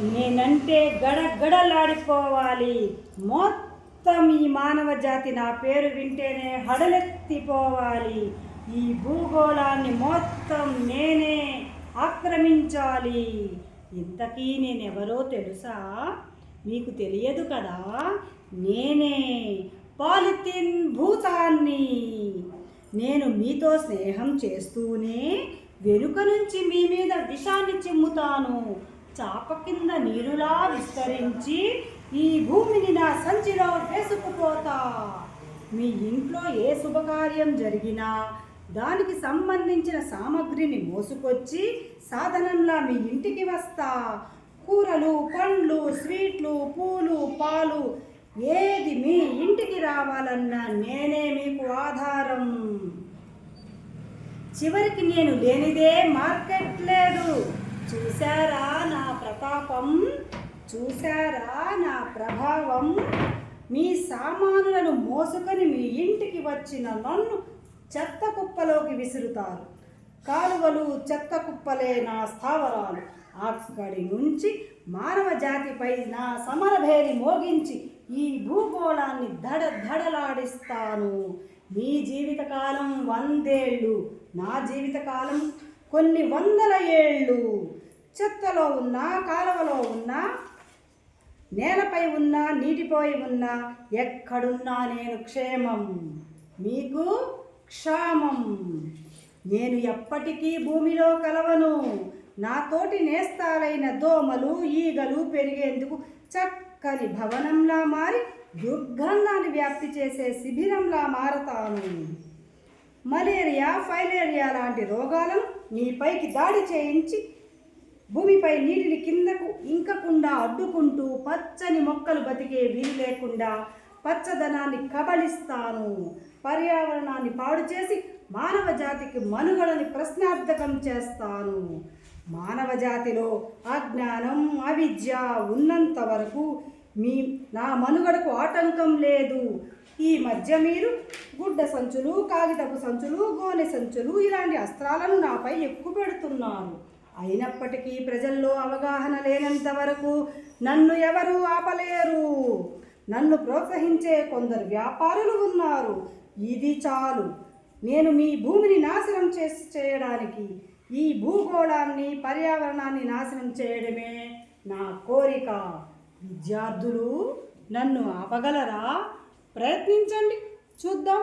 నేనంటే గడగడలాడిపోవాలి. మొత్తం ఈ మానవ జాతి నా పేరు వింటేనే హడలెత్తిపోవాలి. ఈ భూగోళాన్ని మొత్తం నేనే ఆక్రమించాలి. ఇంతకీ నేనెవరో తెలుసా? మీకు తెలియదు కదా? నేనే పాలిథిన్ భూతాన్ని. నేను మీతో స్నేహం చేస్తూనే వెనుక నుంచి మీ మీద విషాన్ని చిమ్ముతాను. చాప కింద నీరులా విస్తరించి ఈ భూమిని నా సంచిలో వేసుకుపోతా. మీ ఇంట్లో ఏ శుభకార్యం జరిగినా దానికి సంబంధించిన సామగ్రిని మోసుకొచ్చి సాధనంలా మీ ఇంటికి వస్తా. కూరలు పండ్లు స్వీట్లు పూలు పాలు ఏది మీ ఇంటికి రావాలన్నా నేనే మీకు ఆధారం. చివరికి నేను లేనిదే మార్కెట్ లేదు. చూసారా పాపం చూసారా నా ప్రభావం? మీ సామానులను మోసుకొని మీ ఇంటికి వచ్చిన నన్ను చెత్త కుప్పలోకి విసురుతారు. కాలువలు చెత్త కుప్పలే నా స్థావరాలు. అక్కడి నుంచి మానవ జాతిపై నా సమరభేరి మోగించి ఈ భూగోళాన్ని దడ దడలాడిస్తాను మీ జీవితకాలం వందేళ్ళు నా జీవితకాలం కొన్ని వందల ఏళ్ళు. చెత్తలో ఉన్నా కాలువలో ఉన్నా నేలపై ఉన్నా నీటిపోయి ఉన్నా ఎక్కడున్నా నేను క్షేమం. మీకు క్షామం. నేను ఎప్పటికీ భూమిలో కలవను. నాతోటి నేస్తాలైన దోమలు ఈగలు పెరిగేందుకు చక్కని భవనంలా మారి దుర్గంధాన్ని వ్యాప్తి చేసే శిబిరంలా మారతాను. మలేరియా ఫైలేరియా లాంటి రోగాలను నీపైకి దాడి చేయించి భూమిపై నీటిని కిందకు ఇంకకుండా అడ్డుకుంటూ పచ్చని మొక్కలు బతికే వీలు లేకుండా పచ్చదనాన్ని కబళిస్తాను. పర్యావరణాన్ని పాడు చేసి మానవ జాతికి మనుగడని ప్రశ్నార్థకం చేస్తాను. మానవ జాతిలో అజ్ఞానం అవిద్య ఉన్నంత వరకు మీ నా మనుగడకు ఆటంకం లేదు. ఈ మధ్య మీరు గుడ్డ సంచులు కాగితపు సంచులు గోనె సంచులు ఇలాంటి అస్త్రాలను నాపై ఎక్కువ పెడుతున్నారు అయినప్పటికీ ప్రజల్లో అవగాహన లేనంత వరకు నన్ను ఎవరూ ఆపలేరు. నన్ను ప్రోత్సహించే కొందరు వ్యాపారులు ఉన్నారు. ఇది చాలు. నేను మీ భూమిని నాశనం చేసి చేయడానికి ఈ భూగోళాన్ని పర్యావరణాన్ని నాశనం చేయడమే నా కోరిక. విద్యార్థులు నన్ను ఆపగలరా? ప్రయత్నించండి. చూద్దాం.